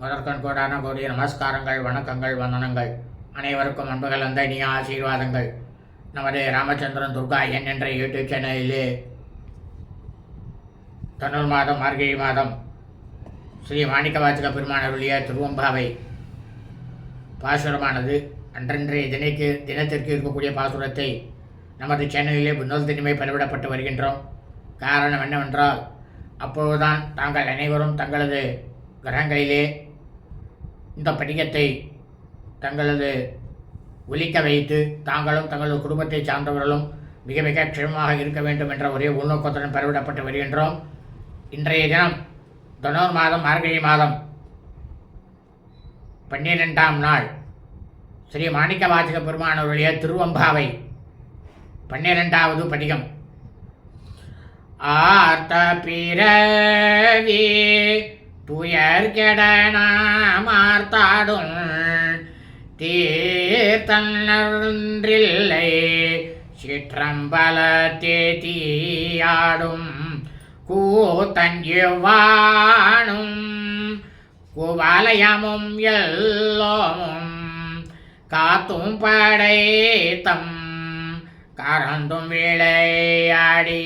முதற்கண் கோடான கோடிய நமஸ்காரங்கள் வணக்கங்கள் வந்தனங்கள். அனைவருக்கும் அன்புகள் அந்த இனிய ஆசீர்வாதங்கள். நமது ராமச்சந்திரன் துர்கா என் என்ற யூடியூப் சேனலிலே. தனுர் மாதம் மார்கழி மாதம். ஸ்ரீ மாணிக்கவாச்சக பெருமானருடைய திருவம்பாவை. பாசுரமானது அன்றன்றைய தினைக்கு தினத்திற்கு இருக்கக்கூடிய பாசுரத்தை நமது சேனலிலே முதல் தினமே பதிவிடப்பட்டு வருகின்றோம். காரணம் என்னவென்றால் அப்பொழுதுதான் தாங்கள் அனைவரும் தங்களது கிரகங்களிலே இந்த படிகத்தை தங்களது ஒலிக்க வைத்து தாங்களும் தங்களது குடும்பத்தை சார்ந்தவர்களும் மிக மிக க்ஷமமாக இருக்க வேண்டும் என்ற ஒரே உள்நோக்கத்துடன் பெறவிடப்பட்டு வருகின்றோம். இன்றைய தினம் தனோர் மாதம் மார்கழி மாதம் பன்னிரெண்டாம் நாள். ஸ்ரீ மாணிக்க வாசக பெருமானவருடைய திருவம்பாவை பன்னிரெண்டாவது படிகம். ஆர்த்த பிறவி துயர் கெடனாமார்த்தாடும் தீர்த்தன்றில்லை சிற்றம்பல தேதியாடும் கூத்தஞ்சுவானும் குவாலயமும் எல்லோமும் காத்தும் படைத்தம் கறந்தும் விளையாடி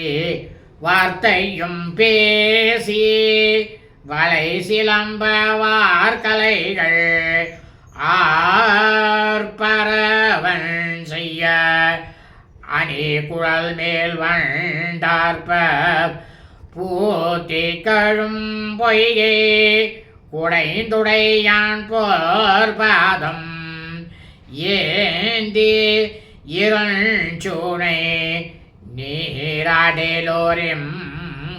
வார்த்தையும் பேசி வலை சிலம்ப வார்கலைகள் ஆர்பரவன் செய்ய அணி குழல் மேல் வண்டார்ப பூத்தி கழும் பொய்கை குடைந்துடையான் போர் பாதம் ஏந்தி இருஞ்சூனை நீராடலோரிம்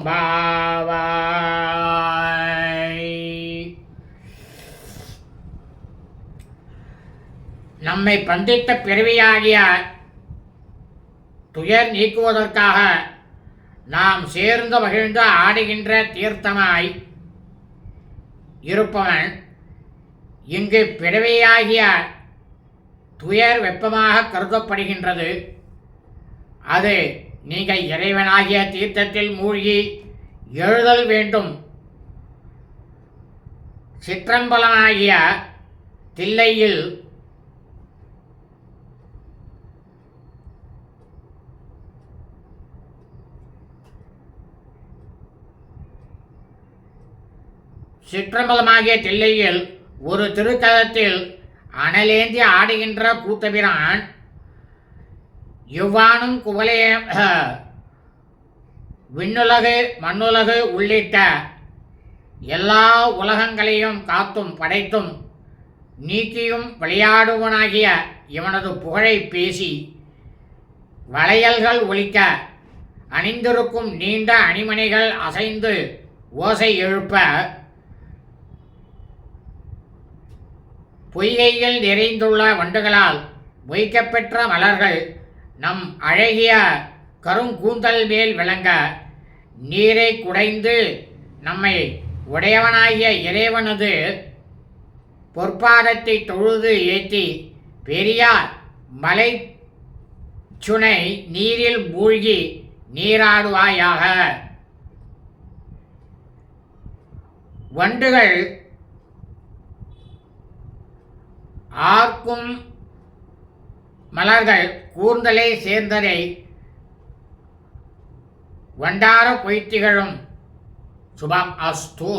பாவா நம்மை பந்தித்த பிறவியாகிய துயர் நீக்குவதற்காக நாம் சேர்ந்து மகிழ்ந்து ஆடுகின்ற தீர்த்தமாய் இருப்பவன் இங்கு பிறவியாகிய துயர் வெப்பமாக கருதப்படுகின்றது. அது நீங்கள் இறைவனாகிய தீர்த்தத்தில் மூழ்கி எழுதல் வேண்டும். சிற்றம்பலனாகிய தில்லையில் சிற்றம்பலமாகிய தில்லையில் ஒரு திருத்தலத்தில் அனலேந்தி ஆடுகின்ற கூத்தபிரான் இவ்வானும் குவலைய விண்ணுலகு மண்ணுலகு உள்ளிட்ட எல்லா உலகங்களையும் காத்தும் படைத்தும் நீக்கியும் விளையாடுவனாகிய இவனது புகழை பேசி வளையல்கள் ஒழிக்க அணிந்திருக்கும் நீண்ட அணிமணிகள் அசைந்து ஓசை எழுப்ப பொய்கையில் நிறைந்துள்ள வண்டுகளால் மொய்க்கப்பெற்ற மலர்கள் நம் அழகிய கருங்கூந்தல் மேல் விளங்க நீரை குடைந்து நம்மை உடையவனாகிய இறைவனது பொற்பாதத்தை தொழுது ஏற்றி பெரியார் மலை சுனை நீரில் மூழ்கி நீராடுவாயாக. வண்டுகள் ஆர்க்கும் மலர்கள் கூர்ந்தலை சேர்ந்ததை வண்டார பொய்த்திகளும் சுபம் அஸ்தோ.